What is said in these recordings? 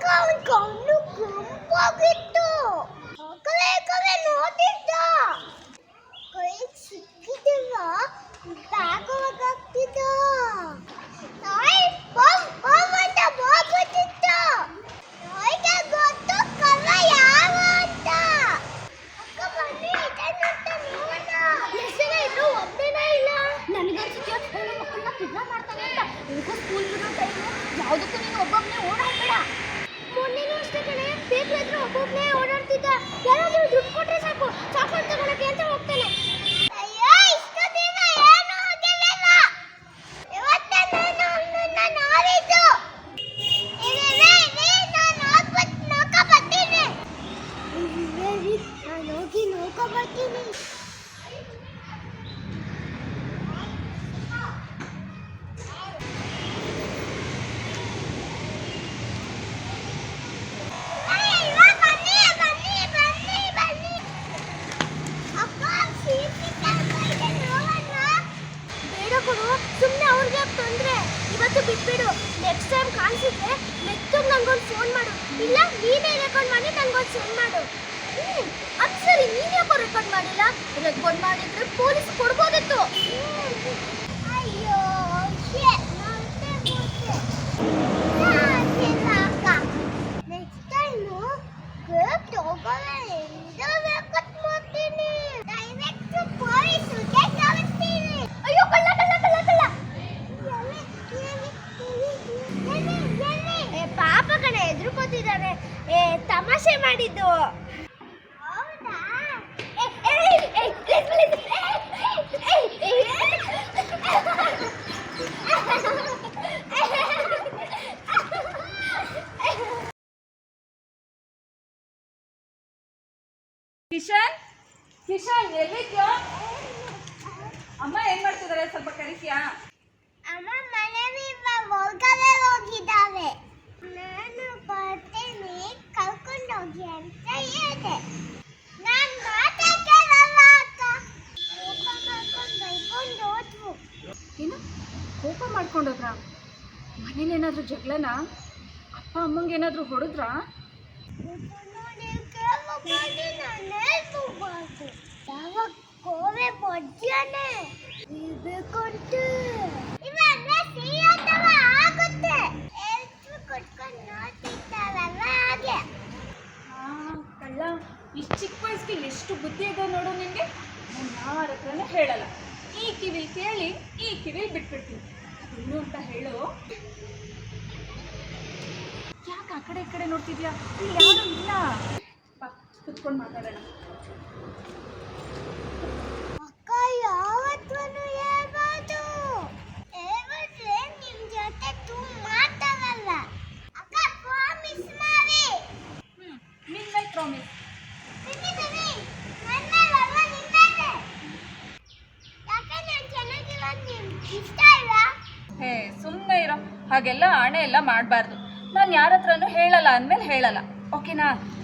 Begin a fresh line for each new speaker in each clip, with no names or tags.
ಇವಾಗ ಅವನ ಕಣ್ಣು ಕೆಂಪಾಗಿತ್ತು ಕವೆ ಕವೆ ನೋಡಿದ್ದ ಕೈ ಸಿಕ್ಕಿದಿಲ್ಲ ಬ್ಯಾಗ್ ಹೋಗಾಗ್ತಿದ್ದ ನಾಯಿ ಬಮ್ ಬಮ್ ಅಂತ ಹೋಗ್ಬಿಟ್ಟಿತ್ತ ನಾಯಿಗೆ ಗೊತ್ತು ಕವ ಯಾವ ಅಂತ ಅಕ್ಕ ಬನ್ನಿ ಇದನ್ನಂತ ನೋಡೋಣ ಎಷ್ಟು ಜನ ಇದ್ರು ಒಬ್ಬನೇ ಇಲ್ಲ ನನಗನ್ಸುತ್ತೆ, ಅವನು ಮಕ್ಕಳನ್ನ ಕಿಡ್ನಾಪ್ ಮಾಡ್ತಾನೆ ಅಂತ. ಈಗ ಸ್ಕೂಲ್ ಬಿಡೋ ಟೈಮು ಯಾವುದಕ್ಕೂ ನೀನು ಒಬ್ಬೊಬ್ಬನೇ ಓಡಾಡ್ಬೇಡ. ಮೊನ್ನೆನೂ ಅಷ್ಟೇ ಕಣೆ. ಪೇಪರ್ ಹತ್ರ ಒಬ್ಬೊಬ್ಬನೇ ಓಡಾಡ್ತಿದ್ದ. ದುಡ್ಡು ಕೊಟ್ರೆ ಸಾಕು. ಚಾಕ್ಲೇಟ್ ತಗೊಳಕ್ಕೆ ಅಂತ ಹೋಗ್ತಾನೆ. ನಾನು ನೋಡಿದ್ದು ಇರಿವೆ, ಇರಿ, ನಾನು ಹೋಗ್ಬಿಟ್ಟು ನೋಡ್ಕೊ ಬರ್ತೀನಿ. ಇರಿವೆ, ಇರಿ, ನಾನು ಹೋಗಿ ನೋಡ್ಕೊ ಬರ್ತೀನಿ ಬೇಡ ಕೊಡು ಸುಮ್ಮನೆ ಅವ್ರಿಗೆ ತೊಂದ್ರೆ ಇವತ್ತು ಬಿಟ್ಬಿಡು ನೆಕ್ಸ್ಟ್ ಟೈಮ್ ಕಾಣಿಸಿದ್ರೆ ಮೆತ್ತಗೆ ನಂಗೊಂದು ಫೋನ್ ಮಾಡು ಇಲ್ಲ ನೀನೇ ರೆಕಾರ್ಡ್ ಮಾಡಿ ನಂಗೊಂದು ಸೆಂಡ್ ಮಾಡು ಹ್ಮ್ ಅದು ಸರಿ ನೀನ್ ಯಾಕೋ ರೆಕಾರ್ಡ್ ಮಾಡಿಲ್ಲ ರೆಕಾರ್ಡ್ ಮಾಡಿದ್ರೆ ಪೊಲೀಸ್ ಕೊಡ್ಬೋದಿತ್ತು ಅಯ್ಯೋ ನೆಕ್ಸ್ಟ್ ಟೈಮು ಗ್ರೇಪ್ ತಗೊಳ್ಳಿಂದ ರೆಕಾರ್ಡ್ ಮಾಡ್ತೀನಿ ಡೈರೆಕ್ಟ್ ಪೊಲೀಸ್ಗೆ ಕಳಿಸ್ತೀನಿ ಅಯ್ಯೋ ಕಳ್ಳ ಕಳ್ಳ ಕಳ್ಳ ಕಳ್ಳ ಏ ಪಾಪ ಕಡೆ ಎದುರುಕೋತಿದ್ದಾನೆ ಏ ತಮಾಷೆ ಮಾಡಿದ್ದು ಹೌದಾ
ಕಿಶನ್? ಕಿಶನ್ ಎಲ್ಲಿದ್ಯೋ? ಅಮ್ಮ ಏನ್ ಮಾಡ್ತಿದಾರೆ? ಸ್ವಲ್ಪ ಕರಿಸಿಯಾ
ಅಮ್ಮ ಮನೆಗೆ ಹೊರಗಡೆ ಹೋಗಿದ್ದಾವೆ. ನಾನು ಬರ್ತೀನಿ ಕರ್ಕೊಂಡು ಹೋಗಿ ಅಂತ ಹೇಳಿದೆ. ನಾನು ಮಾತಾಡಲ್ಲ ಅಕ್ಕ. ಕೋಪ ಮಾಡ್ಕೊಂಡು ಬೈಕೊಂಡು ಹೋದ್ವು.
ಏನು? ಕೋಪ ಮಾಡ್ಕೊಂಡೋದ್ರಾ ಮನೇಲಿ ಏನಾದರೂ ಜಗಳನಾ? ಅಪ್ಪ ಅಮ್ಮಂಗೆ ಏನಾದರೂ ಹೊಡೆದ್ರಾ
ಇದು ನೋಡಿ ಕೇಳಬಾರ್ದು ನಾನು ಹೇಳ್ಬಾರ್ದು ಯಾವಾಗ ಕೋವೆ ಬಜ್ಜಾನೆ ಇರ್ಬೇಕಂತೆ ಇವಾಗ ಸಿಹಿ ಅಥವಾ ಆಗುತ್ತೆ. ಎಷ್ಟು ಕೊಟ್ಕೊಂಡು ನೋಡ್ತಿರ್ತಾರಲ್ಲ ಹಾಗೆ
ಕಳ್ಳ ಇಷ್ಟು ಚಿಕ್ಕ ವಯಸ್ಸಿಗೆ ಎಷ್ಟು ಬುದ್ಧಿ ಇದೆ ನೋಡು ನಿನಗೆ ನಾನು ಯಾರ ಹತ್ರನೂ ಹೇಳಲ್ಲ. ಈ ಕಿವಿಲ್ ಕೇಳಿ, ಈ ಕಿವಿಲ್ ಬಿಟ್ಬಿಡ್ತೀನಿ. ಇನ್ನು ಅಂತ ಹೇಳು. ಯಾಕೆ ಆ ಕಡೆ ಈ ಕಡೆ ನೋಡ್ತಿದ್ಯಾ? ಇಲ್ಲಿ ಯಾರು ಇಲ್ಲ. ಕುತ್ಕೊಂಡು ಮಾತಾಡೋಣ
ಅಕ್ಕ ಯಾವತ್ತೂ ಹೇಳ್ಬಾರ್ದು ಹೇಳ್ಬಿಟ್ರೆ ನಿಮ್ ಜೊತೆ ತುಂಬ ಮಾತಾಡಲ್ಲ ಅಕ್ಕ ಪ್ರಾಮಿಸ್ ಮಾಡಿ
ಹ್ಞೂ ನಿನ್ನ ಮೇಲೆ ಪ್ರಾಮಿಸ್
ತಿನ್ನಿ ತಿನ್ನಿ ನನ್ನ ಮೇಲಲ್ಲ ನಿನ್ ಮೇಲೆ ಯಾಕೆ ನಾನು ಚೆನ್ನಾಗಿರೋದು ನಿಮ್ಗೆ ಇಷ್ಟ ಇಲ್ಲ
ಹೇ ಸುಮ್ಮನೆ ಇರೋ ಹಾಗೆಲ್ಲ ಆಣೆ ಎಲ್ಲ ಮಾಡಬಾರ್ದು. ನಾನು ಯಾರ ಹತ್ರನೂ ಹೇಳಲ್ಲ ಅಂದಮೇಲೆ ಹೇಳಲ್ಲ. ಓಕೆನಾ
ಅಮ್ಮ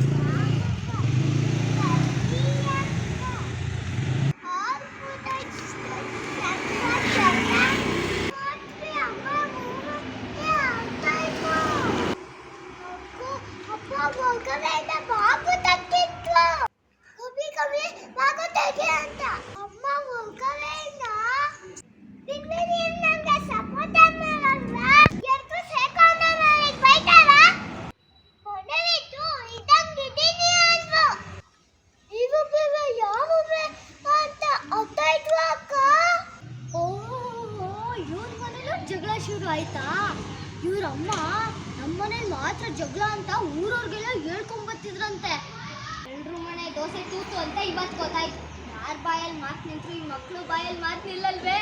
ಜಗಳ ಶುರು ಆಯ್ತಾ ಇವ್ರಮ್ಮ ನಮ್ಮನೇಲಿ ಮಾತ್ರ ಜಗಳ ಅಂತ ಊರವ್ರಿಗೆಲ್ಲ ಹೇಳ್ಕೊಂಬತ್ತಿದ್ರಂತೆ ಎಲ್ರು ಮನೆ ದೋಸೆ ತೂತು ಅಂತ ಇವತ್ತು ಗೊತ್ತಾಯ್ತು ಯಾರ ಬಾಯಲ್ಲಿ ಮಾತು ನಿಂತ್ರು ಈ ಮಕ್ಕಳು ಬಾಯಲ್ಲಿ ಮಾತು ನಿಲ್ಲಲ್ವೇ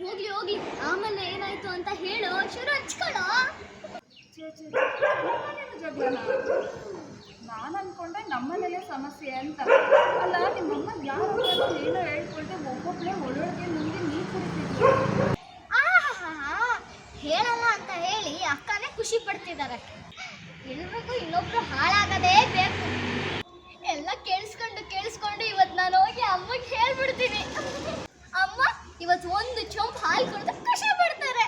ಹೋಗ್ಲಿ ಹೋಗ್ಲಿ ಆಮೇಲೆ ಏನಾಯ್ತು ಅಂತ ಹೇಳು ಶುರು ಹಚ್ಕೊಳ್ಳೋ
ಜಗಳನ ನಾನು ಅನ್ಕೊಂಡೆ ನಮ್ಮನೇಲೆ ಸಮಸ್ಯೆ ಅಂತ ಅಲ್ಲ ನಿಮ್ಮಮ್ಮ ಯಾರು ಏನೋ ಹೇಳ್ಕೊಳ್ದೆ ಒಬ್ಬೊಬ್ಳೆ ಒಳೊಳಗೆ ನುಂಗಿ ನೀರು ಕುಡಿತಿದ್ರು
ಆಹಾಹಾ, ಹೇಳಲ್ಲ ಅಂತ ಹೇಳಿ ಅಕ್ಕನೇ ಖುಷಿ ಪಡ್ತಿದ್ದಾರೆ. ಎಲ್ರಿಗೂ ಇನ್ನೊಬ್ರು ಹಾಳಾಗದೇ ಬೇಕು. ಎಲ್ಲ ಕೇಳಿಸ್ಕೊಂಡು ಕೇಳಿಸ್ಕೊಂಡು ಇವತ್ತು ನಾನು ಹೋಗಿ ಅಮ್ಮಗೆ ಹೇಳ್ಬಿಡ್ತೀನಿ. ಅಮ್ಮ, ಇವತ್ತು ಒಂದು ಚೊಂಬ್ ಹಾಲು ಕುಡಿದು ಖುಷಿ ಪಡ್ತಾರೆ.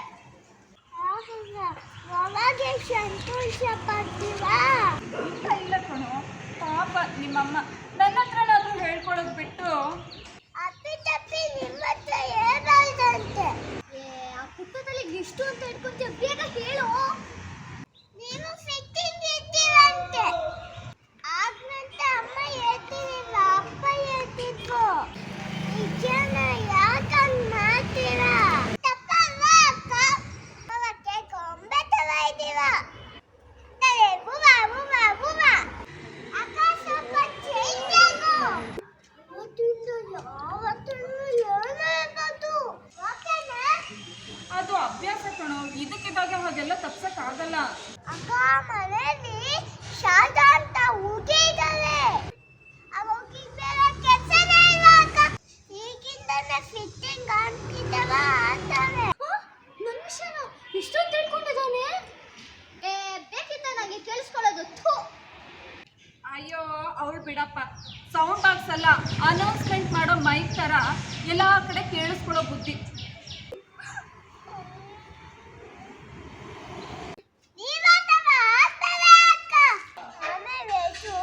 ಇಲ್ಲ ಪಾಪ ನಿಮ್ಮಮ್ಮ ನನ್ನ ಹತ್ರನಾದ್ರೂ ಹೇಳ್ಕೊಡೋದು ಬಿಟ್ಟು
ಪುಟ್ಟದಲ್ಲಿ ಇಷ್ಟು ಅಂತ ಇಟ್ಕೊಂತೀಯ ಬೇಗ ಹೇಳು ನೀನು ಫಿಟ್ಟಿಂಗ್ ಇದ್ದೀವಂತೆ ಆಗ್ನಂತೆ ಅಮ್ಮ ಹೇಳ್ತಿರಲಿಲ್ಲ ಅಪ್ಪ ಹೇಳ್ತಿದ್ರು ನಿಜನ ಯಾಕಂಗ್ ಮಾಡ್ತೀರಾ ತಪ್ಪಲ್ಲ ಅಕ್ಕ ಅವಕ್ಕೆ ಗೊಂಬೆ
ಇದಕ್ಕಿದಾಗ ಹಾಗೆಲ್ಲ ತಪ್ಸಕ್ಕಾಗಲ್ಲ
ಅಕ್ಕ ಮನೇಲಿ ಶಾರದಾ ಅಂತ ಹುಡುಗಿ ಇದ್ದಾಳೆ ಮನೆಯಲ್ಲಿ ಇಷ್ಟೊಂದು ತಿಳ್ಕೊಂಡಿದ್ದಾನೆ? ಏ ಬೇಕಿತ್ತ ನನಗೆ ಕೇಳಿಸ್ಕೊಳ್ಳೋದು ಥೂ.
ಅಯ್ಯೋ ಅವ್ಳು ಬಿಡಪ್ಪ. ಸೌಂಡ್ ಬಾಕ್ಸ್ ಅಲ್ಲ ಅನೌನ್ಸ್ಮೆಂಟ್ ಮಾಡೋ ಮೈಕ್ ಥರ ಎಲ್ಲ ಕಡೆ ಕೇಳಿಸ್ಕೊಳ್ಳೋ ಬುದ್ಧಿ
ನೀವಾತವ ಆಗ್ತದೆ ಅಕ್ಕ ಆಮೇಲೆ ಇದು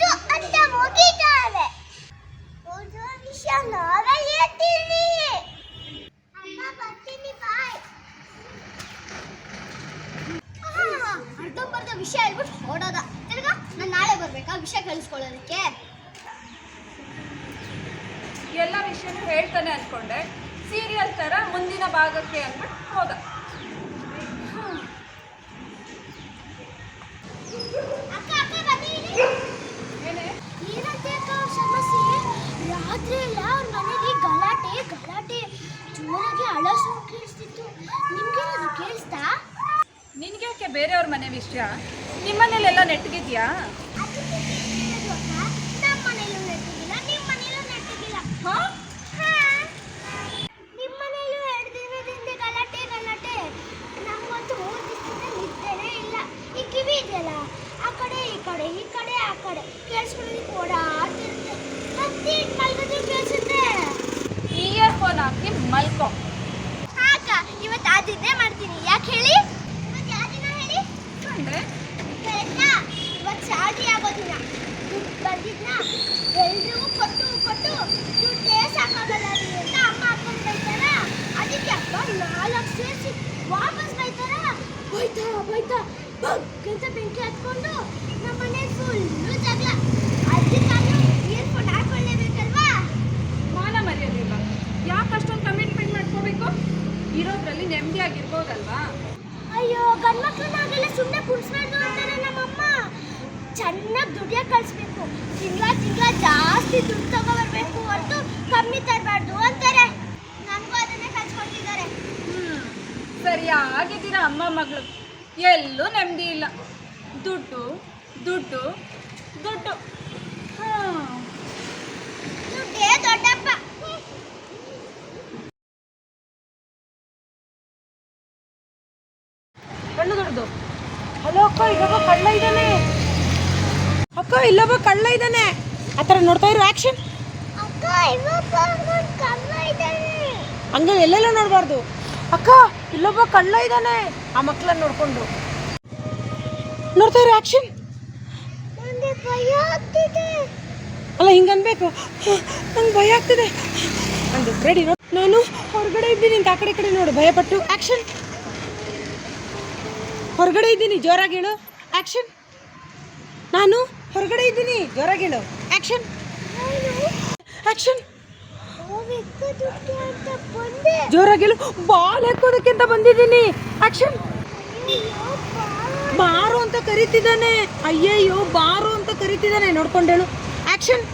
ದು ಅಂತ ಮುಗಿತಾವೆ ಒಂದು ವಿಷಯ ನಾವೇ ಹೇಳ್ತೀನಿ ಅಮ್ಮ ಬರ್ತೀನಿ ಬಾಯ್ ಅರ್ಧಂಬರ್ಧ ವಿಷಯ ಹೇಳ್ಬಿಟ್ಟು ಹೊಡೋದ ತಿರ್ಗಾ ನಾನು ನಾಳೆ ಬರ್ಬೇಕಾ ವಿಷಯ ಕಳಿಸ್ಕೊಳ್ಳೋದಕ್ಕೆ
ಎಲ್ಲ ವಿಷಯನೂ ಹೇಳ್ತಾನೆ ಅನ್ಕೊಂಡೆ ಸೀರಿಯಲ್ ಥರ ಮುಂದಿನ ಭಾಗಕ್ಕೆ ಅಂದ್ಬಿಟ್ಟು ಹೋದ
ಅಕ್ಕ ಅಕ್ಕ ಬಂದಿರಿ
ಏನೇ
ಏನಂತೆ ಅಕ್ಕ ಅವ್ರ ಸಮಸ್ಯೆ ರಾತ್ರಿ ಎಲ್ಲ ಅವ್ರ ಮನೇಲಿ ಗಲಾಟೆ ಗಲಾಟೆ ಜೋರಾಗಿ ಅಳ ಸೌಂಡ್ ಕೇಳಿಸ್ತಿತ್ತು ನಿಮ್ಗೇನಾದ್ರು ಕೇಳಿಸ್ತಾ
ನಿನ್ಗ್ಯಾಕೆ ಬೇರೆಯವ್ರ ಮನೆ ವಿಷಯ ನಿಮ್ಮನೇಲೆಲ್ಲ ನೆಟ್ಗಿದ್ಯಾ
ನಮ್ಮ ಮನೇಲೂ ನೆಟ್ಟಿಗಿಲ್ಲ ನಿಮ್ಮ ಮನೇಲೂ ನೆಟ್ಟಿಗಿಲ್ಲ
ಹಾ
ನಿಮ್ಮ ಮನೇಲೂ ಎರಡು ದಿನದಿಂದ ಗಲಾಟೆ ಗಲಾಟೆ ನಮ್ಮಂತೂ ಮೂರು ದಿವಸದಿಂದ ನಿದ್ದೆನೇ ಇಲ್ಲ ಈ ಕಿವಿ ಇದೆಯಲ್ಲ ಆ ಕಡೆ ಈ ಕಡೆ ಈ ಕಡೆ ಆ ಕಡೆ ಕೇಳಿಸ್ಕೊಳ್ಳೋದಕ್ಕೆ ಓಡಾಡ್ತಿರುತ್ತೆ ಮತ್ತೆ ಇಟ್ಟು ಮಲ್ಗೋದು ಕೇಳಿಸುತ್ತೆ
ಇಯರ್ ಫೋನ್ ಹಾಕಿ ಮಲ್ಕೋ
ಹಾಕ ಇವತ್ತು ಆ ದಿನ ಮಾಡ್ತೀನಿ ಯಾಕೆ ಹೇಳಿ ಇವತ್ತು ಯಾವ ದಿನ ಹೇಳಿ
ಅಂದ್ರೆ
ಆಯ್ತಾ? ಇವತ್ತು ಶಾದಿ ಆಗೋ ದಿನ ದುಡ್ಡು ಬಂದಿದ್ನ ಎಲ್ರಿಗೂ ಕೊಟ್ಟು ಕೊಟ್ಟು ದುಡ್ಡೇ ಸಾಕಾಗಲ್ಲ ರೀ ಅಂತ ಅಮ್ಮ ಅಪ್ಪನ ಬೈತಾರ ಅದಕ್ಕೆ ಅಪ್ಪ ನಾಲ್ಕು ಸೇರಿಸಿ ವಾಪಸ್ ಬೈತಾರ ಬೈತಾ ಬೈತಾ ಬಗ್ ಅಂತ ಬೆಂಕಿ ಹತ್ಕೊಂಡು ನಮ್ಮ ಮನೆ ಫುಲ್ಲು ಜಗಳ ಅದಕ್ಕಾದ್ರೂ ಇಯರ್ಫೋನ್ ಹಾಕೊಳ್ಳೇಬೇಕಲ್ವಾ
ಮಾನ ಮರ್ಯಾದಿಲ್ಲ ಯಾಕೆ ಅಷ್ಟೊಂದು ಕಮಿಟ್ಮೆಂಟ್ ಮಾಡ್ಕೋಬೇಕು ಇರೋದ್ರಲ್ಲಿ ನೆಮ್ಮದಿಯಾಗಿರ್ಬೋದಲ್ವಾ
ಅಯ್ಯೋ ಗಂಡ್ಮಕ್ಳನ್ನಾಗೆಲ್ಲ ಸುಮ್ಮನೆ ಕುಣಿಸ್ಬಾರ್ದು ಅಂತಾರೆ ನಮ್ಮಮ್ಮ ಚೆನ್ನಾಗಿ ದುಡಿಯ ಕಳಿಸ್ಬೇಕು ತಿಂಗಳ ತಿಂಗಳ ಜಾಸ್ತಿ ದುಡ್ಡು ತಗೊಬರ್ಬೇಕು ಹೊರತು ಕಮ್ಮಿ ತರಬಾರ್ದು ಅಂತಾರೆ ನನಗೂ ಅದನ್ನೇ ಕಲ್ಸ್ಕೊಟ್ಟಿದ್ದಾರೆ
ಹ್ಮ್ ಸರಿ ಆಗಿದ್ದೀರಾ ಅಮ್ಮ ಮಗಳು ಎಲ್ಲೂ ನೆಮ್ಮದಿ ಇಲ್ಲ. ದುಡ್ಡು ದುಡ್ಡು ದುಡ್ಡು. ಹಾಂ.
ದುಡ್ಡೇ ದೊಡ್ಡಪ್ಪ.
ಕಳ್ಳು ದೊಡ್ಡದು ಹಲೋ ಅಕ್ಕ ಇಲ್ಲೊಬ್ಬ ಕಳ್ಳ ಇದ್ದಾನೆ. ಅಕ್ಕ ಇಲ್ಲೊಬ್ಬ ಕಳ್ಳ ಇದ್ದಾನೆ. ಆ ಥರ ನೋಡ್ತಾ ಇರೋ ಆ್ಯಕ್ಷನ್. ಹಂಗೆ ಎಲ್ಲೆಲ್ಲ ನೋಡಬಾರ್ದು. ಅಕ್ಕ ಇಲ್ಲೊಬ್ಬ ಕಳ್ಳ ಇದ್ದಾನೆ. ಆ ಮಕ್ಕಳನ್ನ ನೋಡ್ಕೊಂಡು. ನೋಡ್ತಾ ಇರೋ ಆ್ಯಕ್ಷನ್
ನನಗೆ ಭಯ ಆಗ್ತಿದೆ.
ಅಲ್ಲ ಹಿಂಗೆ ಅನ್ಬೇಕು. ನಂಗೆ ಭಯ ಆಗ್ತಿದೆ. ಅಂದು ರೆಡಿ ನಾನು ಹೊರಗಡೆ ಇದ್ದೀನಿ ಅಂತ ಆ ಕಡೆ ಕಡೆ ನೋಡು ಭಯಪಟ್ಟು. ಆ್ಯಕ್ಷನ್ ಹೊರಗಡೆ ಇದ್ದೀನಿ ಜೋರಾಗಿ ಹೇಳು. ಆ್ಯಕ್ಷನ್ ನಾನು ಹೊರಗಡೆ ಇದ್ದೀನಿ ಜೋರಾಗಿ ಹೇಳು. ಆ್ಯಕ್ಷನ್ ಆ್ಯಕ್ಷನ್ ಜೋರಾಗಿ ಹೇಳು. ಬಾಲ್ ಹಾಕೋದಕ್ಕೆ ಅಂತ ಬಂದಿದ್ದೀನಿ.
ಬಾಲ್
ಬಾರು ಅಂತ ಕರಿತಿದ್ದಾನೆ. ಅಯ್ಯಯ್ಯೋ ಬಾರು ಅಂತ ಕರಿತಿದ್ದಾನೆ. ನೋಡ್ಕೊಂಡೇಳು ಆಕ್ಷನ್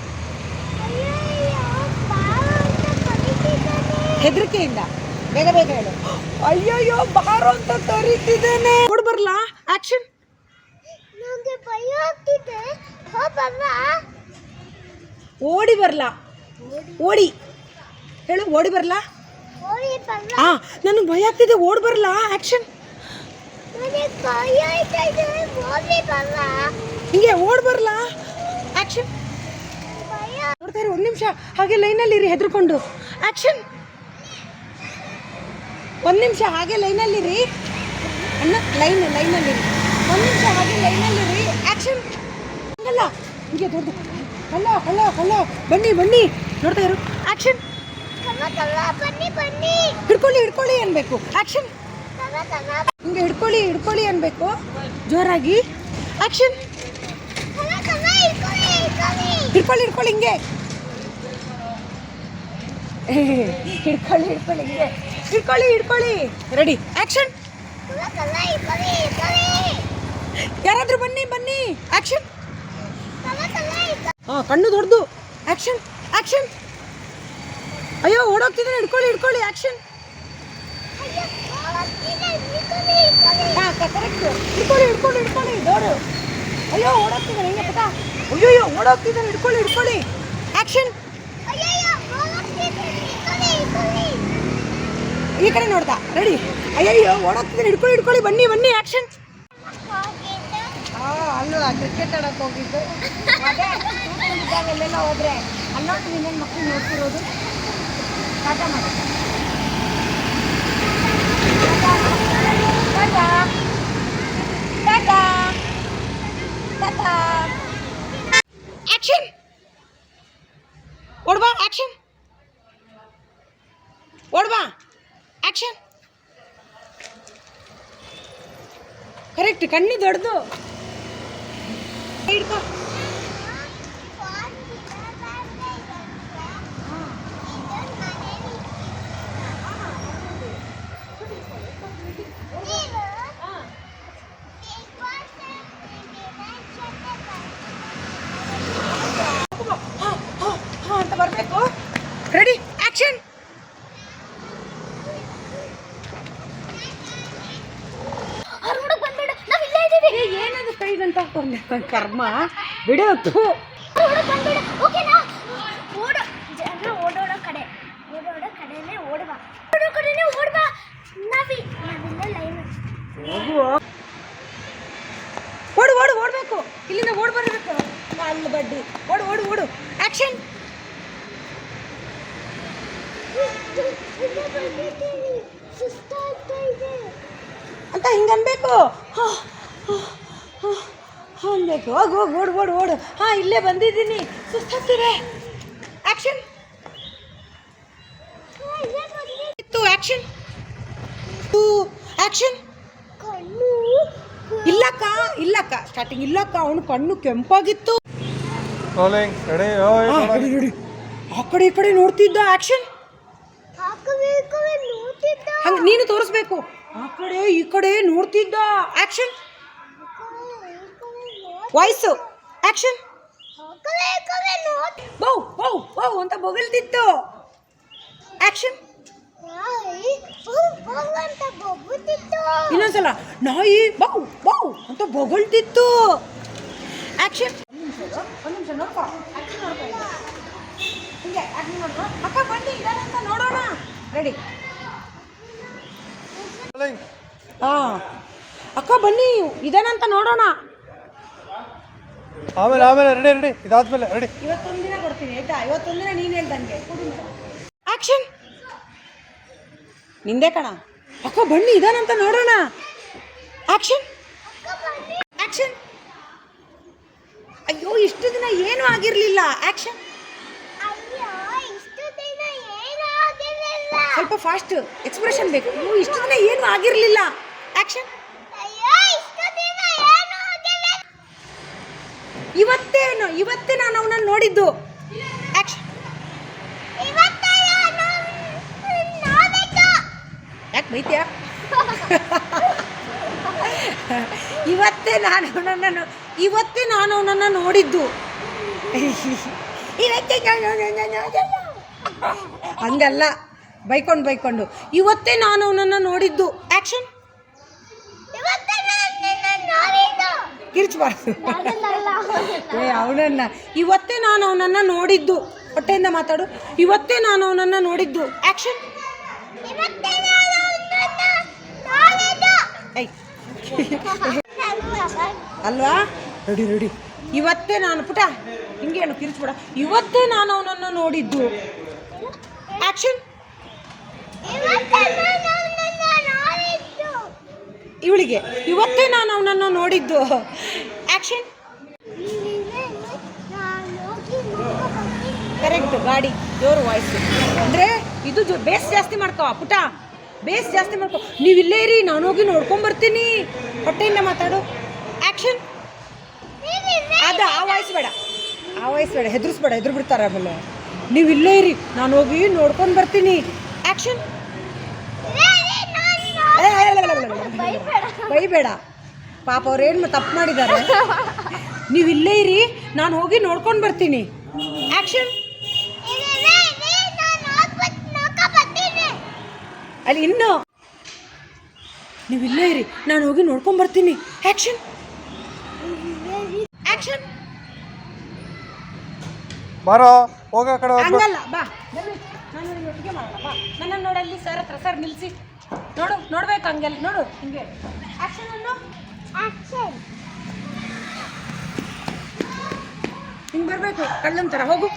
ಹೆದರಿಕೆಯಿಂದ. ಬೇಗ ಬೇಗ ಹೇಳು. ಅಯ್ಯಯ್ಯೋ ಬಾರು ಅಂತ ಕರಿತಿದ್ದಾನೆ. ನೋಡ್ ಬರ್ಲಾ? ಆಕ್ಷನ್ ಓಡಿ ಬರ್ಲಾ? ಓಡಿ. ಹೇಳು ಓಡಿ ಬರ್ಲಾ? ಹಾ ನನಗೆ ಭಯ ಆಗ್ತಿದೆ. ಓಡ್ ಬರ್ಲಾ? ಆಕ್ಷನ್
ನನಗೆ ಭಯ ಆಯ್ತಾ ಇದೆ ಹೋಗಿ
ಓಡ್ ಬರ್ಲಾ. ಆಕ್ಷನ್ ನೋಡ್ತಾ ಇರಿ ಒಂದು ನಿಮಿಷ. ಹಾಗೆ ಲೈನಲ್ಲಿ ಇರಿ ಹೆದರ್ಕೊಂಡು. ಆಕ್ಷನ್ ಒಂದು ನಿಮಿಷ ಹಾಗೆ ಲೈನಲ್ಲಿರಿ ಅಣ್ಣ ಲೈನ್ ಲೈನಲ್ಲಿರಿ ಒಂದು ನಿಮಿಷ ಹಾಗೆ ಲೈನಲ್ಲಿರಿ ಆಕ್ಷನ್ ಹಂಗಲ್ಲ. ಹಿಂಗೆ ದೊಡ್ಡ ಕಲ್ಲ ಕಲ್ಲ ಕಲ್ಲ ಬನ್ನಿ ಬನ್ನಿ. ನೋಡ್ತಾ ಇರು. ಆಕ್ಷನ್ ಹಿಡ್ಕೊಳ್ಳಿ ಹಿಡ್ಕೊಳ್ಳಿ ಅನ್ಬೇಕು. ಆಕ್ಷನ್ ಹಿಂಗೆ ಹಿಡ್ಕೊಳ್ಳಿ ಹಿಡ್ಕೊಳ್ಳಿ ಅನ್ಬೇಕು. ಜೋರಾಗಿ. ಆಕ್ಷನ್ ಹಿಡ್ಕೊಳ್ಳಿ ಹಿಡ್ಕೊಳ್ಳಿ ಹಿಂಗೆ. ಹಿಡ್ಕೊಳ್ಳಿ ಹಿಡ್ಕೊಳ್ಳಿ ಹಿಂಗೆ. ಹಿಡ್ಕೊಳ್ಳಿ ಹಿಡ್ಕೊಳ್ಳಿ. ರೆಡಿ ಆಕ್ಷನ್ ಯಾರಾದ್ರೂ ಬನ್ನಿ ಬನ್ನಿ. ಆಕ್ಷನ್ ಹಾ, ಕಣ್ಣು ದೊಡ್ಡದು. ಆಕ್ಷನ್ ಆಕ್ಷನ್ ಅಯ್ಯೋ, ಓಡೋಗ್ತಿದ್ರೆ. ಹಿಡ್ಕೊಳ್ಳಿ ಹಿಡ್ಕೊಳ್ಳಿ. ಆಕ್ಷನ್
ಅಯ್ಯೋ ಹೋಗ್ತಿದೆ ಇಟ್ಕೊಳ್ಳಿ ಇಟ್ಕೊಳ್ಳಿ
ಹಾ ಕರೆಕ್ಟ್. ಹಿಡ್ಕೊಳ್ಳಿ ಹಿಡ್ಕೊಂಡು ಹಿಡ್ಕೊಳ್ಳಿ ದೊಡ್ಡ. ಅಯ್ಯೋ ಓಡೋಗ್ತಿದ್ದಾನೆ ಹಿಂಗೆ ಪುಟ. ಅಯ್ಯೋ ಅಯ್ಯೋ ಓಡೋಗ್ತಿದ್ದಾನೆ ಹಿಡ್ಕೊಳ್ಳಿ. ಹಿಡ್ಕೊಳ್ಳಿ
ಇಟ್ಕೊಳ್ಳಿ
ಈ ಕಡೆ ನೋಡ್ತಾ ರೆಡಿ. ಅಯ್ಯಯ್ಯೋ ಓಡೋಗ್ತಿದ್ದಾನೆ ಹಿಡ್ಕೊಳ್ಳಿ ಹಿಡ್ಕೊಳ್ಳಿ ಬನ್ನಿ ಬನ್ನಿ ಆಕ್ಷನ್
ನೋಡಿ
ಆ ಕ್ರಿಕೆಟ್ ಆಡಕ್ ಹೋಗಿದ್ದು. ಅದೇ ಎಲ್ಲೆಲ್ಲ ಹೋದ್ರೆ ಅಲ್ಲೋಟ್ಟು ಇನ್ನೇನು ಮಕ್ಕಳು ನೋಡ್ತಿರೋದು. ಟಾಟಾ ಮಾಡಿ ಟಾಟಾ ಟಾಟಾ ಟಾಟಾ ಆಕ್ಷನ್ ಓಡ್ಬಾ ಆಕ್ಷನ್ ಓಡ್ಬಾ ಆಕ್ಷನ್ ಕರೆಕ್ಟ್ ಕಣ್ಣು ದೊಡ್ಡದು ಹಿಡ್ಕೊ ಹಾ, ಹಾ, ಹಾ ಅಂತ ಬರಬೇಕು ರೆಡಿ ಆಕ್ಷನ್ ಏನದು ಕೈಗಂತ ಕರ್ಮ ಬಿಡೋತು
ಓಕೆನಾ ಓಡು ಜನ ಓಡೋಡೋ ಕಡೆ ಓಡೋಡೋ ಕಡೆನೇ ಓಡುವ ಓಡೋ ಕಡೆನೇ ಓಡುವ ನಾವಿ ನಾವಿಲ್ಲ ಲೈನ್
ಹೋಗು ಓಡು ಓಡು ಓಡಬೇಕು ಇಲ್ಲಿಂದ ಓಡ್ ಬರಬೇಕು ಅಲ್ಲಿ ಬಡ್ಡಿ ಓಡು ಓಡು ಓಡು ಆಕ್ಷನ್
ಸುಸ್ತಾಗ್ತಾ ಇದೆ
ಅಂತ ಹಿಂಗೆ ಅನ್ಬೇಕು ಹಾ, ಹಾ, ಹಾ, ಹಾ ಅನ್ಬೇಕು ಹೋಗು ಹೋಗು ಓಡು ಹಾಂ ಇಲ್ಲೇ ಬಂದಿದ್ದೀನಿ. ಸುಸ್ತಾಗ್ತಿದೆ ಆ್ಯಕ್ಷನ್ ಇತ್ತು ಆ್ಯಕ್ಷನ್ ಆಕ್ಷನ್
ಕಣ್ಣು
ಇಲ್ಲಕ್ಕ ಇಲ್ಲಕ್ಕ. ಸ್ಟಾರ್ಟಿಂಗ್ ಇಲ್ಲಕ್ಕ ಅವನು ಕಣ್ಣು ಕೆಂಪಾಗಿತ್ತು. ಆ ಕಡೆ ಈ ಕಡೆ ನೋಡ್ತಿದ್ದ
ಆ್ಯಕ್ಷನ್
ಹಂಗೆ ನೀನು ತೋರಿಸ್ಬೇಕು. ಆ ಕಡೆ ಈ ಕಡೆ ನೋಡ್ತಿದ್ದ ಆ್ಯಕ್ಷನ್ ವಾಯ್ಸು ಆಕ್ಷನ್ ಬೌ ಬೌ ಬೌ ಅಂತ ಬೊಗಳ್ತಿತ್ತು. ಆಕ್ಷನ್
ನಾಯಿ ಬೌ ಬೌ ಅಂತ ಬೊಬ್ಬುತ್ತಿತ್ತು
ಇನ್ನೊಂದ್ಸಲ ನಾಯಿ ಬೌ ಬೌ ಅಂತ ಬೊಗಳ್ತಿತ್ತು. ಆಕ್ಷನ್ ಒಂದು ನಿಮಿಷ ನೋಡ್ಕೊ. ಹಿಂಗೆ action ನೋಡ್ಕೊ. ಅಕ್ಕ ಬನ್ನಿ ಅಂತ ನೋಡೋಣ. ರೆಡಿ ಹಾಂ ಅಕ್ಕ ಬನ್ನಿ ಇದೇನಂತ ನೋಡೋಣ.
ಆಮೇಲೆ ಆಮೇಲೆ ರೆಡಿ ರೆಡಿ ಇದಾದ್ಮೇಲೆ ರೆಡಿ
ಇವತ್ತೊಂದು ದಿನ ಕೊಡ್ತೀನಿ ಆಯ್ತಾ? ಇವತ್ತೊಂದು ದಿನ ನೀನು ಹೇಳ್ದಂಗೆ. ಆಕ್ಷನ್ ನಿಂದೆ ಕಣ? ಅಕ್ಕ ಬನ್ನಿ ಇದಾನಂತ ನೋಡೋಣ. ಆಕ್ಷನ್ ಆಕ್ಷನ್ ಅಯ್ಯೋ ಇಷ್ಟು ದಿನ ಏನೂ ಆಗಿರಲಿಲ್ಲ. ಆಕ್ಷನ್
ಅಯ್ಯೋ ಇಷ್ಟು ದಿನ ಏನೂ ಆಗಿರಲಿಲ್ಲ
ಸ್ವಲ್ಪ ಫಾಸ್ಟ್ ಎಕ್ಸ್ಪ್ರೆಷನ್ ಬೇಕು. ಇಷ್ಟು ದಿನ ಏನೂ ಆಗಿರಲಿಲ್ಲ. ಆಕ್ಷನ್ ಇವತ್ತೇನು? ಇವತ್ತೇ ನಾನು ಅವನನ್ನು ನೋಡಿದ್ದು. ಯಾಕೆ ಇವತ್ತೇ ನಾನು ಅವನನ್ನು ಇವತ್ತೇ ನಾನು ಅವನನ್ನು ನೋಡಿದ್ದು. ಇವತ್ತೇ ಹಂಗಲ್ಲ. ಬೈಕೊಂಡು ಬೈಕೊಂಡು. ಇವತ್ತೇ ನಾನು ಅವನನ್ನು ನೋಡಿದ್ದು. ಆ್ಯಕ್ಷನ್ ಕಿರ್ಚಬಾರ್ದು. ಏ ಅವನನ್ನ. ಇವತ್ತೇ ನಾನು ಅವನನ್ನು ನೋಡಿದ್ದು. ಹೊಟ್ಟೆಯಿಂದ ಮಾತಾಡು. ಇವತ್ತೇ ನಾನು ಅವನನ್ನ ನೋಡಿದ್ದು. ಆ್ಯಕ್ಷನ್. ಐ ಅಲ್ವಾ? Ready ready. ಇವತ್ತೇ ನಾನು ಪುಟ. ಹಿಂಗೇನು ಹೇಳು ಕಿರಿಚ್ಬೇಡ. ಇವತ್ತೇ ನಾನು ಅವನನ್ನು ನೋಡಿದ್ದು. ಆ್ಯಕ್ಷನ್
ಇವತ್ತೇ ನಾನು ನಿನ್ನ ನೋಡಿದ್ದು.
ಇವತ್ತೇ ನಾನು ಅವನನ್ನು ನೋಡಿದ್ದು. ಆ್ಯಕ್ಷನ್. ಕರೆಕ್ಟ್ ಗಾಡಿ, ಜೋರು ವಾಯ್ಸ್ ಅಂದರೆ ಇದು ಬೇಸ್ ಜಾಸ್ತಿ ಮಾಡ್ಕೋ, ಪುಟ. ಬೇಸ್ ಜಾಸ್ತಿ ಮಾಡ್ಕೋ. ನೀವು ಇಲ್ಲೇ ಇರಿ, ನಾನು ಹೋಗಿ ನೋಡ್ಕೊಂಬರ್ತೀನಿ ಹೊಟ್ಟೆಯಿಂದ ಮಾತಾಡು. ಆ್ಯಕ್ಷನ್ ಅದ, ಆ ವಾಯ್ಸ್ ಬೇಡ. ಆ ವಾಯ್ಸ್ ಬೇಡ, ಹೆದರ್ಸ್ಬೇಡ ಹೆದ್ರು ಬಿಡ್ತಾರೆ ಆಮೇಲೆ. ನೀವು ಇಲ್ಲೇ ಇರಿ, ನಾನು ಹೋಗಿ ನೋಡ್ಕೊಂಡು ಬರ್ತೀನಿ. ಆ್ಯಕ್ಷನ್
ರೇ, ರೇ, ನಾನು ನೋಡ್- ಭಯಬೇಡ.
ಬೈಬೇಡ ಪಾಪ ಅವ್ರೇನು ತಪ್ಪು ಮಾಡಿದ್ದಾರೆ ನೀವು ಇಲ್ಲೇ ಇರಿ ನಾನು ಹೋಗಿ ನೋಡ್ಕೊಂಡು ಬರ್ತೀನಿ ಆ್ಯಕ್ಷನ್. ಅಲ್ಲಿ ಇನ್ನು ನೀವು ಇಲ್ಲೇ ಇರಿ ನಾನು ಹೋಗಿ ನೋಡ್ಕೊಂಡು ಬರ್ತೀನಿ ಆ್ಯಕ್ಷನ್ ಆ್ಯಕ್ಷನ್
ಬರೋ ಹೋಗ ಕಡೆ
ಬಾ ನನ್ನ ನೋಡಲ್ಲಿ ಸರ್ ಹತ್ರ ಸರ್ ನಿಲ್ಲಿಸಿ ನೋಡು ನೋಡ್ಬೇಕು ಹಂಗೆಲ್ಲ. ನೋಡು ಹಿಂಗೆ. ಆ್ಯಕ್ಷನ್ ಅನ್ನು
ಆಕ್ಷನ್
ಹಿಂಗೆ ಬರಬೇಕು ಕಳ್ಳನ ಥರ ಹೋಗು.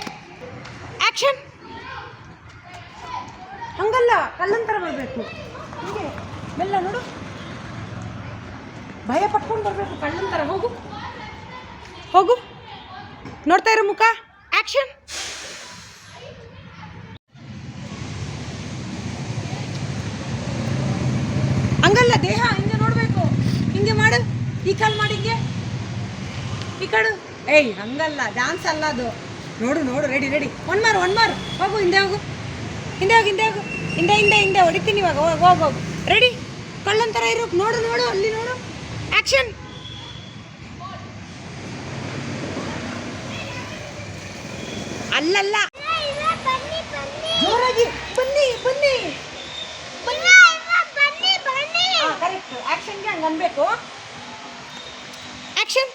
ಆಕ್ಷನ್ ಹಂಗಲ್ಲ ಕಳ್ಳನ ಥರ ಬರಬೇಕು. ಹಿಂಗೆ. ಮೆಲ್ಲ ನೋಡು. ಭಯ ಪಟ್ಕೊಂಡು ಬರಬೇಕು ಕಳ್ಳಂತರ ಥರ ಹೋಗು. ಹೋಗು. ನೋಡ್ತಾ ಇರೋ ಮುಖ? ಆ್ಯಕ್ಷನ್ ಹಂಗಲ್ಲ ದೇಹ ಹಿಂಗೆ ನೋಡಬೇಕು. ಹಿಂಗೆ ಮಾಡು. ಈ ಕಾಲು ಮಾಡಿ ಹಿಂಗೆ. ಈ ಕಡು. ಏಯ್, ಹಂಗಲ್ಲ ಡ್ಯಾನ್ಸ್ ಅಲ್ಲ ಅದು. ನೋಡು ನೋಡು ready ready one more one more ಹೋಗು, ಹಿಂದೆ ಹೋಗು. ಹಿಂದೆ ಹೋಗು ಹಿಂದೆ ಹೋಗು. ಹಿಂದೆ ಹಿಂದೆ ಹಿಂದೆ. ಹೊಡಿತೀನಿ ಇವಾಗ. ಹೋಗಿ, ಹೋಗು ರೆಡಿ ಕಳ್ಳಂತರ ಇರು. ನೋಡು ನೋಡು, ಅಲ್ಲಿ ನೋಡು. ಆ್ಯಕ್ಷನ್ ಅಲ್ಲಲ್ಲ
ಇಲ್ಲ, ಇಲ್ಲ, ಬನ್ನಿ, ಬನ್ನಿ.
ಜೋರಾಗಿ ಬನ್ನಿ ಬನ್ನಿ
ಇಲ್ಲ, ಇಲ್ಲ, ಬನ್ನಿ, ಬನ್ನಿ.
ಕರೆಕ್ಟ್ ಆ್ಯಕ್ಷನ್ಗೆ ಹಂಗೆ ಅನ್ಬೇಕು? ಆ್ಯಕ್ಷನ್.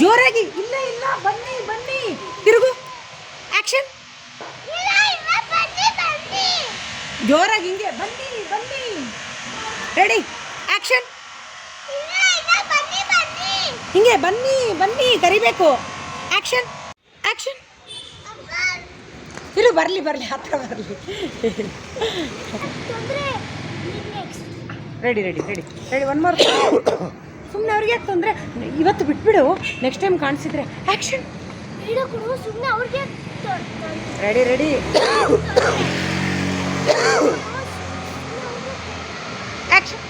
ಜೋರಾಗಿ ಇಲ್ಲ ಇಲ್ಲ ಬನ್ನಿ ಬನ್ನಿ. ತಿರುಗು. ಆ್ಯಕ್ಷನ್. ಜೋರಾಗಿ ಹಿಂಗೆ ಬನ್ನಿ ಬನ್ನಿ.
Ready action.
ಹಿಂಗೆ ಬನ್ನಿ ಬನ್ನಿ ಕರಿಬೇಕು. ಆ್ಯಕ್ಷನ್ ಆ್ಯಕ್ಷನ್ ಇರು ಬರಲಿ ಬರಲಿ ಹತ್ರ ಬರಲಿ. Ready ready ready ready one more ಸುಮ್ಮನೆ ಅವ್ರಿಗೆ ಯಾಕೆ ತೊಂದರೆ? ಇವತ್ತು ಬಿಟ್ಬಿಡು ನೆಕ್ಸ್ಟ್ ಟೈಮ್ ಕಾಣಿಸಿದ್ರೆ. ಆ್ಯಕ್ಷನ್
ಸುಮ್ಮನೆ ಅವ್ರಿಗೆ
ರೆಡಿ ರೆಡಿ ಆ್ಯಕ್ಷನ್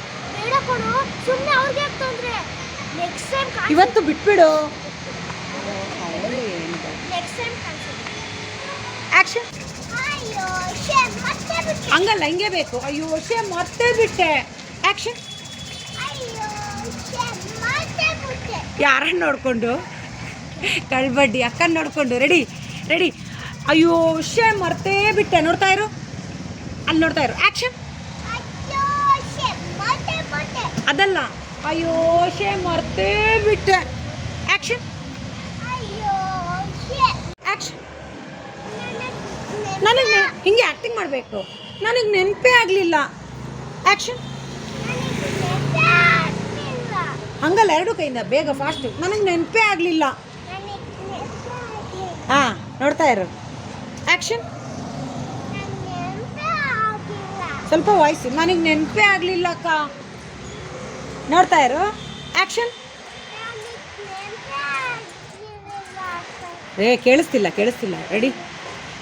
ಸುಮ್ಮನೆ ಅವ್ರಿಗೆ ತೊಂದ್ರೆ? ನೆಕ್ಸ್ಟ್ ಟೈಮ್
ಇವತ್ತು ಬಿಟ್ಬಿಡು
ನೆಕ್ಸ್ಟ್ ಟೈಮ್ ಕಾಣಿಸುತ್ತೆ
ಆ್ಯಕ್ಷನ್ ಹಂಗಲ್ಲ ಹಿಂಗೆ ಬೇಕು. ಅಯ್ಯೋ ಶೆ ಮತ್ತೆ ಬಿಟ್ಟೆ. ಆ್ಯಕ್ಷನ್ ಯಾರನ್ನ ನೋಡಿಕೊಂಡು? ಕಳ್ಬಡ್ಡಿ ಅಕ್ಕನ ನೋಡಿಕೊಂಡು. ರೆಡಿ ರೆಡಿ ಅಯ್ಯೋ ಶೇ ಮರ್ತೇ ಬಿಟ್ಟೆ. ನೋಡ್ತಾ ಇರು. ಅಲ್ಲಿ ನೋಡ್ತಾ ಇರು. ಆ್ಯಕ್ಷನ್ ಅದಲ್ಲ. ಅಯ್ಯೋ ಶೇ ಮರ್ತೇ ಬಿಟ್ಟೆ. ಆ್ಯಕ್ಷನ್
ಅಯ್ಯೋ ಶೇ
ಆ್ಯಕ್ಷನ್ ನನಗೆ ಹಿಂಗೆ ಆ್ಯಕ್ಟಿಂಗ್ ಮಾಡಬೇಕು. ನನಗೆ ನೆನಪೇ ಆಗಲಿಲ್ಲ. ಆ್ಯಕ್ಷನ್ ಹಂಗಲ್ಲ, ಎರಡು ಕೈಯಿಂದ, ಬೇಗ ಫಾಸ್ಟ್ ನನಗೆ ನೆನಪೇ ಆಗಲಿಲ್ಲ. ಹಾಂ, ನೋಡ್ತಾ ಇರು. ಆ್ಯಕ್ಷನ್ ಸ್ವಲ್ಪ ವಾಯ್ಸ್ ನನಗೆ ನೆನಪೇ ಆಗಲಿಲ್ಲ, ಅಕ್ಕ. ನೋಡ್ತಾ ಇರು. ಆ್ಯಕ್ಷನ್ ಏ, ಕೇಳಿಸ್ತಿಲ್ಲ ಕೇಳಿಸ್ತಿಲ್ಲ. ರೆಡಿ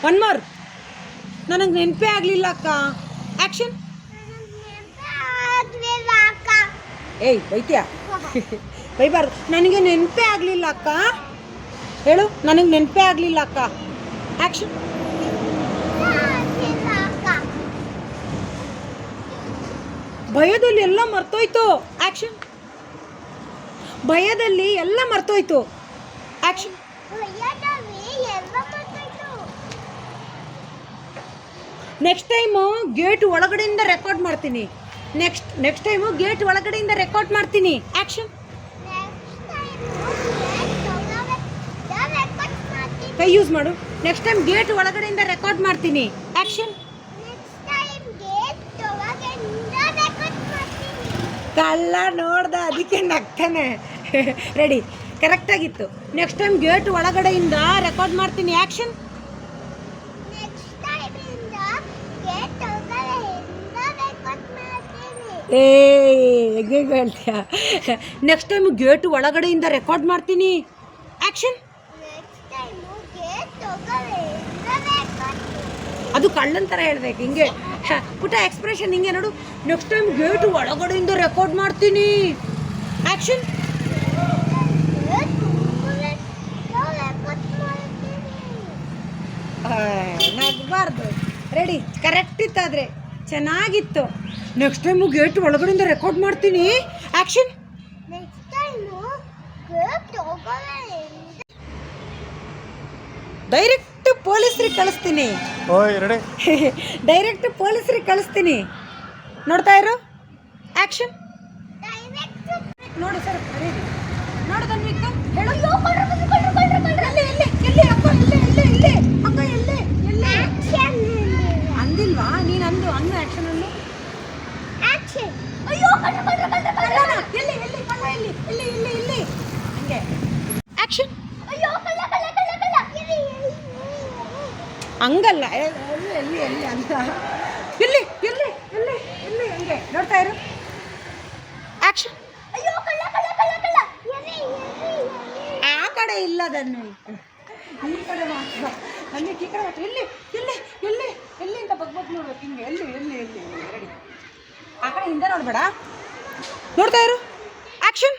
ಒನ್ ಮೋರ್ ನನಗೆ ನೆನಪೇ ಆಗಲಿಲ್ಲ ಅಕ್ಕ. ಆ್ಯಕ್ಷನ್ ಏಯ್ ಬೈ ಬೈಬಾರ್ದು. ನನಗೆ ನೆನಪೇ ಆಗಲಿಲ್ಲ ಅಕ್ಕ. ಹೇಳು, ನನಗೆ ನೆನಪೇ ಆಗಲಿಲ್ಲ ಅಕ್ಕ. ಆ್ಯಕ್ಷನ್ ಭಯದಲ್ಲಿ ಎಲ್ಲ ಮರ್ತೋಯ್ತು. ಆ್ಯಕ್ಷನ್ ಭಯದಲ್ಲಿ ಎಲ್ಲ ಮರ್ತೋಯ್ತು. ಆ್ಯಕ್ಷನ್ ನೆಕ್ಸ್ಟ್ ಟೈಮು ಗೇಟ್ ಒಳಗಡೆಯಿಂದ ರೆಕಾರ್ಡ್ ಮಾಡ್ತೀನಿ. ನೆಕ್ಸ್ಟ್ ನೆಕ್ಸ್ಟ್ ಟೈಮು ಗೇಟ್ ಒಳಗಡೆಯಿಂದ ರೆಕಾರ್ಡ್ ಮಾಡ್ತೀನಿ. ಆ್ಯಕ್ಷನ್. ಕೈ ಯೂಸ್ ಮಾಡು. ನೆಕ್ಸ್ಟ್ ಟೈಮ್ ಗೇಟ್ ಒಳಗಡೆಯಿಂದ ರೆಕಾರ್ಡ್ ಮಾಡ್ತೀನಿ. ಆ್ಯಕ್ಷನ್ ಕಲ್ಲ ನೋಡ್ದ ಅದಕ್ಕೆ ನಗ್ತಾನೆ. ರೆಡಿ ಕರೆಕ್ಟಾಗಿತ್ತು ನೆಕ್ಸ್ಟ್ ಟೈಮ್ ಗೇಟ್ ಒಳಗಡೆಯಿಂದ ರೆಕಾರ್ಡ್ ಮಾಡ್ತೀನಿ. ಆ್ಯಕ್ಷನ್ ಏ ನೆಕ್ಸ್ಟ್ ಟೈಮ್ ಗೇಟ್ ಒಳಗಡೆಯಿಂದ ರೆಕಾರ್ಡ್ ಮಾಡ್ತೀನಿ. ಆ್ಯಕ್ಷನ್ ಅದು ಕಳ್ಳನ ಥರ ಹೇಳ್ಬೇಕು, ಹಿಂಗೆ. ಪುಟ ಪುಟ್ಟ ಎಕ್ಸ್ಪ್ರೆಷನ್ ಹಿಂಗೆ ನೋಡು. ನೆಕ್ಸ್ಟ್ ಟೈಮ್ ಗೇಟ್ ಒಳಗಡೆಯಿಂದ ರೆಕಾರ್ಡ್ ಮಾಡ್ತೀನಿ. ಆ್ಯಕ್ಷನ್. ನಗಬಾರ್ದು. ರೆಡಿ ಕರೆಕ್ಟ್ ಇತ್ತಾದ್ರೆ. ಚೆನ್ನಾಗಿತ್ತು. ನೆಕ್ಸ್ಟ್ ಟೈಮು ಗೇಟ್ ಒಳಗಡೆಯಿಂದ ರೆಕಾರ್ಡ್ ಮಾಡ್ತೀನಿ. ಆ್ಯಕ್ಷನ್ ಡೈರೆಕ್ಟ್ ಪೊಲೀಸ್ರಿಗೆ ಕಳಿಸ್ತೀನಿ. ಡೈರೆಕ್ಟ್ ಪೊಲೀಸ್ರಿಗೆ ಕಳಿಸ್ತೀನಿ. ನೋಡ್ತಾ ಇರು. ಆ್ಯಕ್ಷನ್
ನೋಡಿ
ನೋಡು ಸರ್ ರೆಡಿ ನೋಡು ತನ್ವಿಕ ಹೇಳು ಎಲ್ಲಿ ಎಲ್ಲಿ ಎಲ್ಲಿ ಅಕ್ಕ ಎಲ್ಲಿ ಎಲ್ಲಿ ಎಲ್ಲಿ ಅಕ್ಕ ಎಲ್ಲಿ ಎಲ್ಲಿ
action
ಅಂದಿಲ್ವಾ ನೀನು ಅಂದು ಅಂದು ಆ್ಯಕ್ಷನ್ ಅನ್ನು
action ಇಲ್ಲಿ ಕಳ್ಳ ಇಲ್ಲಿ ಕಳ್ಳ
ಎಲ್ಲಿ ಎಲ್ಲಿ ಇಲ್ಲಿ ಇಲ್ಲಿ ಹಂಗೆ ಆ್ಯಕ್ಷನ್
ಅಯ್ಯೋ ಕಳ್ಳ ಕಳ್ಳ ಕಳ್ಳ ಕಳ್ಳ ಇಲ್ಲಿ
ಹಂಗಲ್ಲ ಎಲ್ಲಿ ಎಲ್ಲಿ ಎಲ್ಲಿ ಅಂತ ಇಲ್ಲಿ ಇಲ್ಲಿ ಇಲ್ಲಿ ಇಲ್ಲಿ ಹಂಗೆ ನೋಡ್ತಾ ಇರು ಆ್ಯಕ್ಷನ್
ಅಯ್ಯೋ ಕಳ್ಳ ಕಳ್ಳ ಕಳ್ಳ ಕಳ್ಳ
ಆ ಕಡೆ ಇಲ್ಲ ದನ್ನು ಈ ಕಡೆ ಮಾತ್ರ ಅಲ್ಲಿ ಈ ಕಡೆ ಮಾತ್ರ ಇಲ್ಲಿ ಇಲ್ಲಿ ಇಲ್ಲಿ ಎಲ್ಲಿ ಅಂತ ಬಗ್ಬಗ್ ನೋಡ್ಬೇಕು ಹಿಂಗೆ ಎಲ್ಲಿ ಎಲ್ಲಿ ಎಲ್ಲಿ ರೆಡಿ ಆ ಕಡೆ ಹಿಂದೆ ನೋಡ್ಬೇಡ. ನೋಡ್ತಾ ಇರು. ಆ್ಯಕ್ಷನ್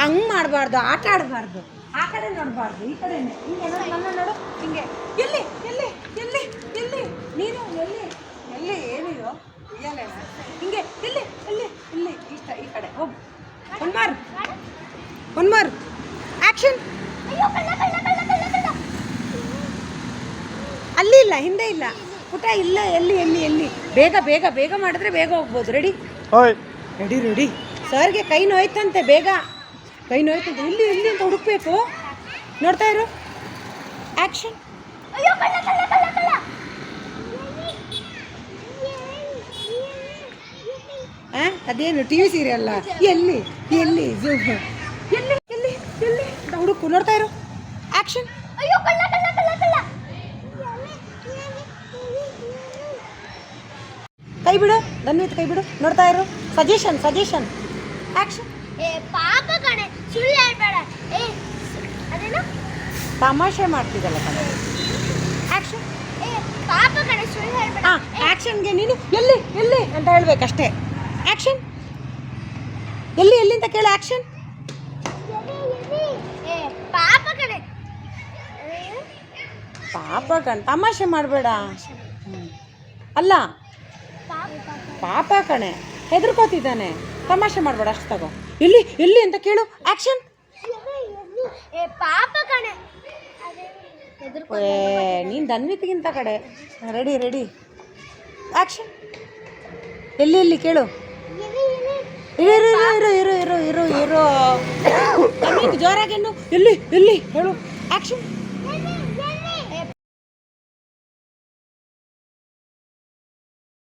ಹಂಗೆ ಮಾಡಬಾರ್ದು ಆಟ ಆಡಬಾರ್ದು. ಆ ಕಡೆ ನೋಡಬಾರ್ದು ಈ ಕಡೆ ಹಿಂಗೆ ನೋಡು ನನ್ನ ನೋಡು ಹಿಂಗೆ. ಎಲ್ಲಿ ಎಲ್ಲಿ ಎಲ್ಲಿ ಎಲ್ಲಿ? ನೀನು ಎಲ್ಲಿ? ಎಲ್ಲಿ ಏನಿದು ಎಲ್ಲ? ಹಿಂಗೆ ಇಲ್ಲಿ ಇಲ್ಲಿ ಇಲ್ಲಿ ಇಷ್ಟ ಈ ಕಡೆ ಹೋಗು. ಒನ್ ಮಾರ್. ಒನ್ ಮಾರ್. ಆ್ಯಕ್ಷನ್
ಅಯ್ಯೋ ಕಳ್ಳ ಕಳ್ಳ ಕಳ್ಳ ಕಳ್ಳ ಕಳ್ಳ
ಇಲ್ಲ ಹಿಂದೆ ಇಲ್ಲ. ಪುಟ ಇಲ್ಲ ಎಲ್ಲಿ ಎಲ್ಲಿ ಎಲ್ಲಿ. ಬೇಗ ಬೇಗ ಬೇಗ ಮಾಡಿದ್ರೆ ಬೇಗ ಹೋಗ್ಬೋದು. ರೆಡಿ
ಓಯ್.
ರೆಡಿ ರೆಡಿ ಸರ್ಗೆ ಕೈ ನೋಯ್ತಂತೆ ಬೇಗ. ಕೈ ನೋಯ್ತಂತೆ. ಇಲ್ಲಿ ಇಲ್ಲಿ ಅಂತ ಹುಡುಕ್ಬೇಕು. ನೋಡ್ತಾ ಇರು. ಆ್ಯಕ್ಷನ್ ಅದೇನು ಟಿ ವಿ ಸೀರಿಯಲ್ಲ ಎಲ್ಲಿ ಎಲ್ಲಿ? ಎಲ್ಲಿ ಎಲ್ಲಿ ಎಲ್ಲಿ? ಹುಡುಕು. ನೋಡ್ತಾ ಇರು. ಆ್ಯಕ್ಷನ್
ಅಯ್ಯೋ ಕಳ್ಳ ಕಳ್ಳ ಕಳ್ಳ ಕಳ್ಳ
ಕೈ ಬಿಡು ನನ್ನ ಕೈ ಬಿಡು ನೋಡ್ತಾ ಇರು. ಸಜೆಷನ್ ಸಜೆಷನ್ ಆ್ಯಕ್ಷನ್
ಏ ಪಾಪ ಕಣೆ ಸುಳ್ಳು ಹೇಳ್ಬೇಡ. ಏ ಅದೇನು?
ತಮಾಷೆ ಮಾಡ್ತಿದ್ದಲ್ಲ ಕಣ. ಆ್ಯಕ್ಷನ್
ಏ ಪಾಪ ಕಣೆ ಸುಳ್ಳು ಹೇಳ್ಬೇಡ.
ಹಾಂ ಆ್ಯಕ್ಷನ್ಗೆ ನೀನು ಎಲ್ಲಿ ಎಲ್ಲಿ ಅಂತ ಹೇಳ್ಬೇಕಷ್ಟೇ. ಆಕ್ಷನ್ ಎಲ್ಲಿ ಎಲ್ಲಿ ಅಂತ ಕೇಳು
ಆಕ್ಷನ್ ಪಾಪ ಕಣೆ.
ಪಾಪ ಕಣ್ ತಮಾಷೆ ಮಾಡಬೇಡ. ಅಲ್ಲ
ಪಾಪ
ಕಣೆ. ಹೆದರ್ಕೋತಿದ್ದಾನೆ. ತಮಾಷೆ ಮಾಡಬೇಡ ಅಷ್ಟು ತಗೋ. ಇಲ್ಲಿ ಇಲ್ಲಿ ಅಂತ ಕೇಳು. ಆ್ಯಕ್ಷನ್
ಏ ಪಾಪ ಕಣೆ.
ಏ ನೀನು ದನ್ವಿತ್ಗಿಂತ ಕಡೆ. Ready ready. ಆ್ಯಕ್ಷನ್ ಎಲ್ಲಿ ಎಲ್ಲಿ ಕೇಳು. ಇರು ಇರು ಇರು ಇರು ಇರು ಇರು ಜೋರಾಗೇನು ಎಲ್ಲಿ ಎಲ್ಲಿ? ಹೇಳು. ಆ್ಯಕ್ಷನ್